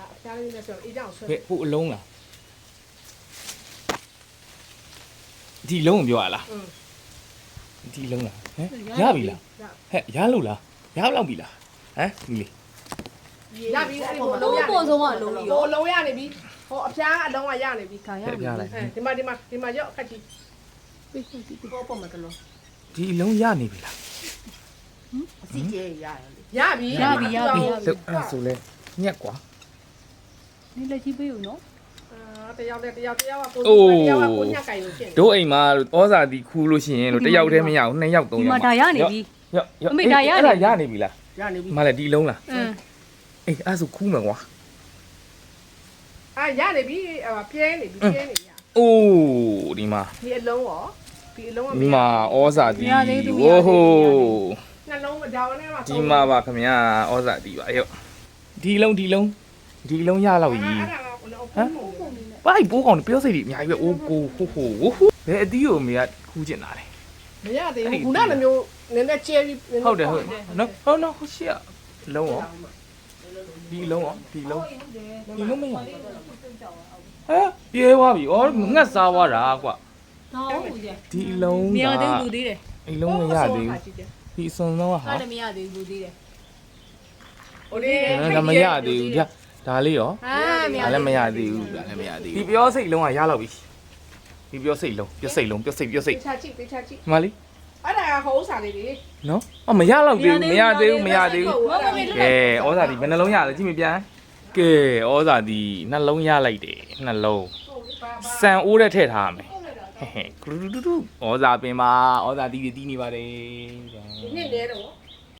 ဒါအဖျားလေးနဲ့ဆိုအေးကြောင်ဆွဲဟဲ့ဟိုအလုံးလားဒီလုံးကိုပြောရလားอืมဒီလုံးလားဟမ်ရပြီလားဟဲ့ရလို့လားရလောက်ပြီလားဟမ်ဒီလေရပြီအဲ့ဒီဟိုလုံးရပေါ်ဆုံးကအလုံးကြီးရောဟိုလုံးရနေပြီဟိုအဖျားအလုံးကရနေပြီဒါရဟဲ့ပြီပြလိုက်အဲဒီမှာဒီမှာဒီမှာရော့အခက်ကြီးပေးပေးပေးဟိုပုံမှာတလုံးဒီအလုံးရနေပြီလားအစီကျဲရရရပြီလို့အဲ့ဒါဆိုလဲညက်ကွာ နေလက်ကြီးပေးဦးနော်အာတယောက်နဲ့တယောက်တယောက်ကကိုတယောက်ကကိုညက်ကင်လို့ဖြစ်နေတို့အိမ်မှာဩဇာတီခူးလို့ရှိရင်လို့တစ်ယောက်တည်းမရဘူးနှစ်ယောက်သုံးဒီယောက်မှာဒါရနေပြီ ရော့ရော့အမေဒါရနေအဲ့ဒါရနေပြီလားရနေပြီမလည်းဒီလုံးလားအင်းအေးအဲ့ဒါဆိုခူးမယ်ကွာအာရနေပြီအပြဲနေပြီပြဲနေရအိုးဒီမှာဒီအလုံးရောဒီအလုံးကဒီမှာဩဇာတီမရသေးဘူးဝိုးဟိုနှလုံးမဒေါင်းနဲ့မှာဒီမှာပါခင်ဗျာဩဇာတီပါရော့ဒီလုံးဒီလုံး ဒီလုံးရလောက်ကြီးအဲ့ဒါကဟိုလုံးပုံပုံနေပိုက်ပိုးကောင်ပြောစိတ်တွေအများကြီးပဲအိုးကိုဟိုဟိုဝဟိုဘယ်အတီးကိုအမေကခူးကျင်တာလဲမရသေးဘူးခုနကမျိုးနည်းနည်းကျဲပြီးဟုတ်တယ်ဟုတ်နော်ဟုတ်နော်ဟုတ်ရှေ့လုံးရောဒီလုံးရောဒီလုံးဒီလုံးမရဟဲ့ပြေးသွားပြီဩငှက်စားသွားတာကွာဒါဟုတ်ရဲ့ဒီလုံးမကရသေးဘူးသေးတယ်ဒီလုံးမရသေးဘူးဒီအစုံလုံးကဟာဟာလည်းမရသေးဘူးသေးတယ်ဟိုဒီဒါမရသေးဘူးဗျ ဒါလေးရောဟာမရဒါလည်းမရသေးဘူးဒါလည်းမရသေးဘူးဒီပြောစိတ်လုံးကရလောက်ပြီဒီပြောစိတ်လုံးပြောစိတ်လုံးပြောစိတ်ပြောစိတ်ပေးချကြည့်ပေးချကြည့်ဒီမလေးအဲ့ဒါကဟိုဥစားလေးလေနော်အော်မရလောက်သေးဘူးမရသေးဘူးမရသေးဘူးမမမေကဲဩဇာဒီဘယ်နှလုံးရလဲကြည့်မပြန်ကဲဩဇာဒီနှလုံးရလိုက်တယ်နှလုံးစံအိုးတဲ့ထည့်ထားရမယ်ဟဲ့ဟဲ့ကရူတူတူဩဇာပင်ပါဩဇာဒီတွေတီးနေပါတယ်ဒီနေ့လဲတော့